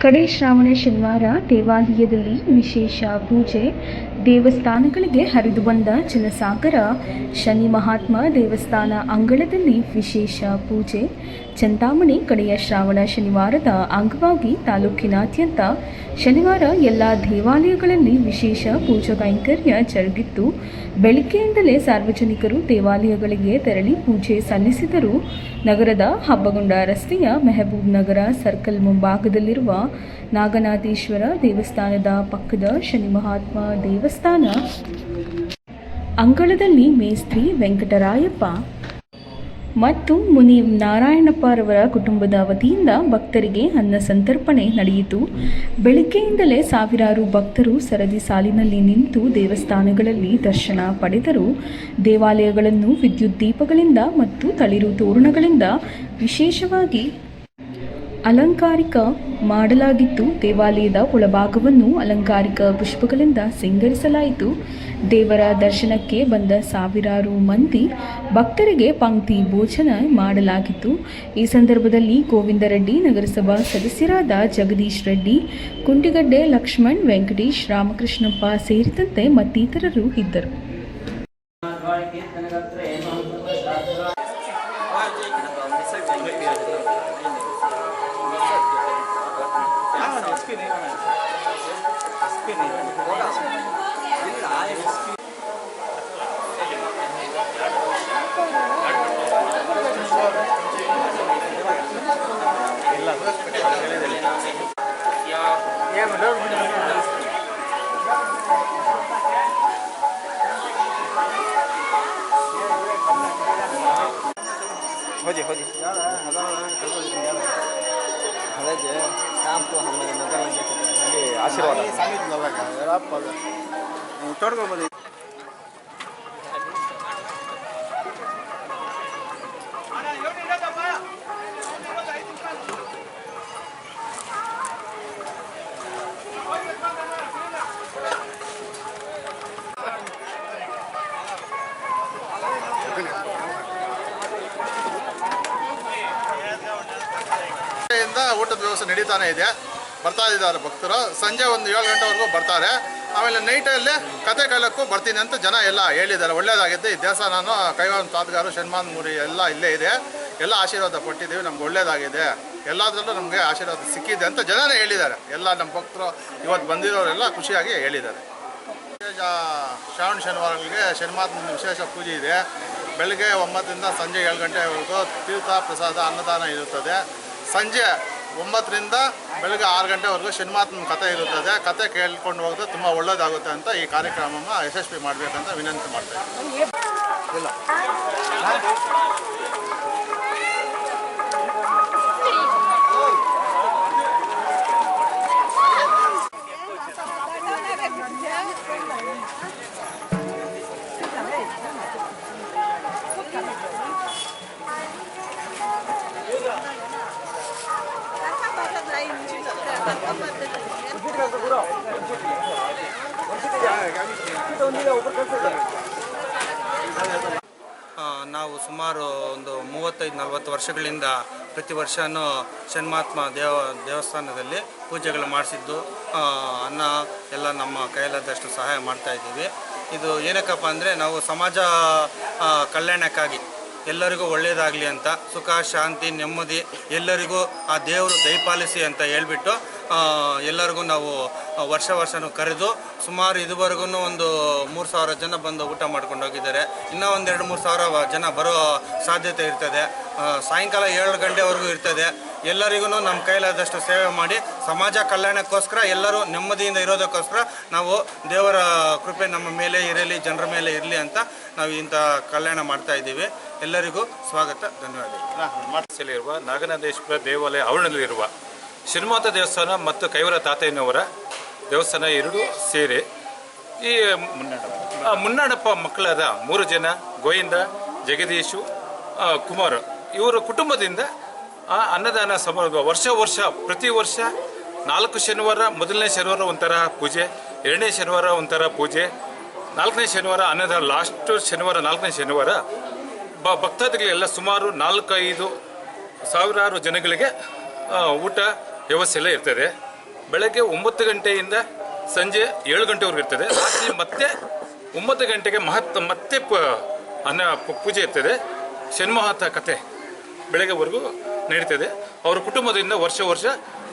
ಕಡೆ ಶ್ರಾವಣ ಶನಿವಾರ ದೇವಾಲಯದಲ್ಲಿ ವಿಶೇಷ ಪೂಜೆ. ದೇವಸ್ಥಾನಗಳಿಗೆ ಹರಿದು ಬಂದ ಜನಸಾಗರ. ಶನಿ ಮಹಾತ್ಮ ದೇವಸ್ಥಾನ ಅಂಗಳದಲ್ಲಿ ವಿಶೇಷ ಪೂಜೆ. ಚಂತಾಮಣಿ ಕಡೆಯ ಶ್ರಾವಣ ಶನಿವಾರದ ಅಂಗವಾಗಿ ತಾಲೂಕಿನಾದ್ಯಂತ ಶನಿವಾರ ಎಲ್ಲ ದೇವಾಲಯಗಳಲ್ಲಿ ವಿಶೇಷ ಪೂಜಾ ಕೈಂಕರ್ಯ ಜರುಗಿತ್ತು ಬೆಳಿಗ್ಗೆಯಿಂದಲೇ ಸಾರ್ವಜನಿಕರು ದೇವಾಲಯಗಳಿಗೆ ತೆರಳಿ ಪೂಜೆ ಸಲ್ಲಿಸಿದರು. ನಗರದ ಹಬ್ಬಗೊಂಡ ರಸ್ತೆಯ ಮೆಹಬೂಬ್ ನಗರ ಸರ್ಕಲ್ ಮುಂಭಾಗದಲ್ಲಿರುವ ನಾಗನಾಥೇಶ್ವರ ದೇವಸ್ಥಾನದ ಪಕ್ಕದ ಶನಿ ಮಹಾತ್ಮ ದೇವಸ್ಥಾನ. ಅಂಗಳದಲ್ಲಿ ಮೇಸ್ತ್ರಿ ವೆಂಕಟರಾಯಪ್ಪ ಮತ್ತು ಮುನಿ ನಾರಾಯಣಪ್ಪರವರ ಕುಟುಂಬದ ವತಿಯಿಂದ ಭಕ್ತರಿಗೆ ಅನ್ನ ಸಂತರ್ಪಣೆ ನಡೆಯಿತು. ಬೆಳಗ್ಗೆಯಿಂದಲೇ ಸಾವಿರಾರು ಭಕ್ತರು ಸರದಿ ಸಾಲಿನಲ್ಲಿ ನಿಂತು ದೇವಸ್ಥಾನಗಳಲ್ಲಿ ದರ್ಶನ ಪಡೆದರು. ದೇವಾಲಯಗಳನ್ನು ವಿದ್ಯುತ್ ದೀಪಗಳಿಂದ ಮತ್ತು ತಳಿರು ತೋರಣಗಳಿಂದ ವಿಶೇಷವಾಗಿ ಅಲಂಕಾರಿಕ ಮಾಡಲಾಗಿತ್ತು. ದೇವಾಲಯದ ಒಳಭಾಗವನ್ನು ಅಲಂಕಾರಿಕ ಪುಷ್ಪಗಳಿಂದ ಸಿಂಗರಿಸಲಾಯಿತು. ದೇವರ ದರ್ಶನಕ್ಕೆ ಬಂದ ಸಾವಿರಾರು ಮಂದಿ ಭಕ್ತರಿಗೆ ಪಂಕ್ತಿ ಭೋಜನ ಮಾಡಲಾಗಿತ್ತು. ಈ ಸಂದರ್ಭದಲ್ಲಿ ಗೋವಿಂದ ರೆಡ್ಡಿ ನಗರಸಭಾ ಸದಸ್ಯರಾದ ಜಗದೀಶ್ ರೆಡ್ಡಿ, ಕುಂಟಿಗಡ್ಡೆ ಲಕ್ಷ್ಮಣ್, ವೆಂಕಟೇಶ್ ರಾಮಕೃಷ್ಣಪ್ಪ ಸೇರಿದಂತೆ ಮತ್ತಿತರರು ಇದ್ದರು. spinning on it. Spinning on it. What else? These are spinning. Yeah, but no, we don't. Hold it, hold it. ಇಂದ ಊಟದ ವ್ಯವಸ್ಥೆ ನಡೀತಾನೆ ಇದೆ. ಬರ್ತಾ ಇದ್ದಾರೆ ಭಕ್ತರು. ಸಂಜೆ ಒಂದು ಏಳು ಗಂಟೆವರೆಗೂ ಬರ್ತಾರೆ. ಆಮೇಲೆ ನೈಟಲ್ಲಿ ಕತೆ ಕಾಲಕ್ಕೂ ಬರ್ತೀನಿ ಅಂತ ಜನ ಎಲ್ಲ ಹೇಳಿದ್ದಾರೆ. ಒಳ್ಳೇದಾಗಿದ್ದು ಈ ದೇವಸ್ಥಾನ ಕೈವಾನ್ ತಾತ್ಗಾರು ಶನ್ಮಾನ್ ಮೂರಿ ಎಲ್ಲ ಇಲ್ಲೇ ಇದೆ. ಎಲ್ಲ ಆಶೀರ್ವಾದ ಕೊಟ್ಟಿದ್ದೀವಿ. ನಮ್ಗೆ ಒಳ್ಳೇದಾಗಿದೆ. ಎಲ್ಲದರಲ್ಲೂ ನಮಗೆ ಆಶೀರ್ವಾದ ಸಿಕ್ಕಿದೆ ಅಂತ ಜನನೇ ಹೇಳಿದ್ದಾರೆ. ಎಲ್ಲ ನಮ್ಮ ಭಕ್ತರು ಇವತ್ತು ಬಂದಿರೋರೆಲ್ಲ ಖುಷಿಯಾಗಿ ಹೇಳಿದ್ದಾರೆ. ವಿಶೇಷ ಶ್ರಾವಣ ಶನಿವಾರಗಳಿಗೆ ಶನಿಮಾತ್ಮ ವಿಶೇಷ ಪೂಜೆ ಇದೆ. ಬೆಳಗ್ಗೆ ಒಂಬತ್ತರಿಂದ ಸಂಜೆ ಏಳು ಗಂಟೆವರೆಗೂ ತೀರ್ಥ ಪ್ರಸಾದ ಅನ್ನದಾನ ಇರುತ್ತದೆ. ಸಂಜೆ ಒಂಬತ್ತರಿಂದ ಬೆಳಗ್ಗೆ ಆರು ಗಂಟೆವರೆಗೂ ಸಿನಿಮಾತ್ಮ ಕಥೆ ಇರುತ್ತದೆ. ಕತೆ ಕೇಳ್ಕೊಂಡು ಹೋಗೋದು ತುಂಬ ಒಳ್ಳೆಯದಾಗುತ್ತೆ ಅಂತ ಈ ಕಾರ್ಯಕ್ರಮನ ಯಶಸ್ವಿ ಮಾಡಬೇಕಂತ ವಿನಂತಿ ಮಾಡ್ತಾ ಇದ್ದೀನಿ. ಇಲ್ಲ. ನಾವು ಸುಮಾರು ಒಂದು ಮೂವತ್ತೈದು, ನಲವತ್ತು ವರ್ಷಗಳಿಂದ ಪ್ರತಿ ವರ್ಷವೂ ಷಣ್ಮಾತ್ಮ ದೇವ, ದೇವಸ್ಥಾನದಲ್ಲಿ ಪೂಜೆಗಳು ಮಾಡಿಸಿದ್ದು ಅನ್ನ ಎಲ್ಲ ನಮ್ಮ ಕೈಲಾದಷ್ಟು ಸಹಾಯ ಮಾಡ್ತಾ ಇದ್ದೀವಿ. ಇದು ಏನಕ್ಕಪ್ಪ ಅಂದರೆ ನಾವು ಸಮಾಜ ಕಲ್ಯಾಣಕ್ಕಾಗಿ ಎಲ್ಲರಿಗೂ ಒಳ್ಳೆಯದಾಗಲಿ ಅಂತ ಸುಖ, ಶಾಂತಿ, ನೆಮ್ಮದಿ ಎಲ್ಲರಿಗೂ ಆ ದೇವರು ದಯಪಾಲಿಸಿ ಅಂತ ಹೇಳ್ಬಿಟ್ಟು ಎಲ್ಲರಿಗೂ ನಾವು ವರ್ಷ ವರ್ಷನೂ ಕರೆದು ಸುಮಾರು ಇದುವರೆಗೂ ಒಂದು ಮೂರು ಸಾವಿರ ಜನ ಬಂದು ಊಟ ಮಾಡ್ಕೊಂಡು ಹೋಗಿದ್ದಾರೆ. ಇನ್ನೂ ಒಂದು ಎರಡು ಮೂರು ಸಾವಿರ ಜನ ಬರೋ ಸಾಧ್ಯತೆ ಇರ್ತದೆ. ಸಾಯಂಕಾಲ ಏಳು ಗಂಟೆವರೆಗೂ ಇರ್ತದೆ. ಎಲ್ಲರಿಗೂ ನಮ್ಮ ಕೈಲಾದಷ್ಟು ಸೇವೆ ಮಾಡಿ ಸಮಾಜ ಕಲ್ಯಾಣಕ್ಕೋಸ್ಕರ, ಎಲ್ಲರೂ ನೆಮ್ಮದಿಯಿಂದ ಇರೋದಕ್ಕೋಸ್ಕರ ನಾವು ದೇವರ ಕೃಪೆ ನಮ್ಮ ಮೇಲೆ ಇರಲಿ, ಜನರ ಮೇಲೆ ಇರಲಿ ಅಂತ ನಾವು ಇಂಥ ಕಲ್ಯಾಣ ಮಾಡ್ತಾ ಇದ್ದೀವಿ. ಎಲ್ಲರಿಗೂ ಸ್ವಾಗತ ಧನ್ಯವಾದ ಇರುವ ನಾಗನಂದೇಶ್ವರ ದೇವಾಲಯ ಆವರಣದಲ್ಲಿರುವ ಶ್ರೀಮಾತ ದೇವಸ್ಥಾನ ಮತ್ತು ಕೈವರ ತಾತಯ್ಯನವರ ದೇವಸ್ಥಾನ ಎರಡು ಸೇರಿ ಈ ಮುನ್ನಡಪ್ಪ ಮಕ್ಕಳಾದ ಮೂರು ಜನ, ಗೋವಿಂದ, ಜಗದೀಶು ಕುಮಾರ್, ಇವರ ಕುಟುಂಬದಿಂದ ಆ ಅನ್ನದಾನ ಸಮಾರಂಭ ವರ್ಷ ವರ್ಷ, ಪ್ರತಿ ವರ್ಷ ನಾಲ್ಕು ಶನಿವಾರ ಮೊದಲನೇ ಶನಿವಾರ ಒಂಥರ ಪೂಜೆ, ಎರಡನೇ ಶನಿವಾರ ಒಂಥರ ಪೂಜೆ, ನಾಲ್ಕನೇ ಶನಿವಾರ ಅನ್ನದಾನ, ಲಾಸ್ಟ್ ಶನಿವಾರ, ನಾಲ್ಕನೇ ಶನಿವಾರ ಬ, ಭಕ್ತಾದಿಗಳೆಲ್ಲ ಸುಮಾರು ನಾಲ್ಕೈದು ಸಾವಿರಾರು ಜನಗಳಿಗೆ ಊಟ ವ್ಯವಸ್ಥೆ ಎಲ್ಲ ಇರ್ತದೆ. ಬೆಳಗ್ಗೆ ಒಂಬತ್ತು ಗಂಟೆಯಿಂದ ಸಂಜೆ ಏಳು ಗಂಟೆವರೆಗೂ ಇರ್ತದೆ. ರಾತ್ರಿ ಮತ್ತೆ ಒಂಬತ್ತು ಗಂಟೆಗೆ ಮಹತ್ವ ಮತ್ತೆ ಪ, ಅನ್ನ ಪೂಜೆ ಇರ್ತದೆ. ಶನ್ಮಹಾತ ಕತೆ ಬೆಳಗ್ಗೆವರೆಗೂ ನಡೀತದೆ. ಅವ್ರ ಕುಟುಂಬದಿಂದ ವರ್ಷ ವರ್ಷ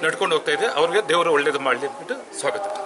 ನಡ್ಕೊಂಡು ಹೋಗ್ತಾ ಇದೆ. ಅವ್ರಿಗೆ ದೇವರು ಒಳ್ಳೇದು ಮಾಡಲಿ ಬಿಟ್ಟು ಸ್ವಾಗತ.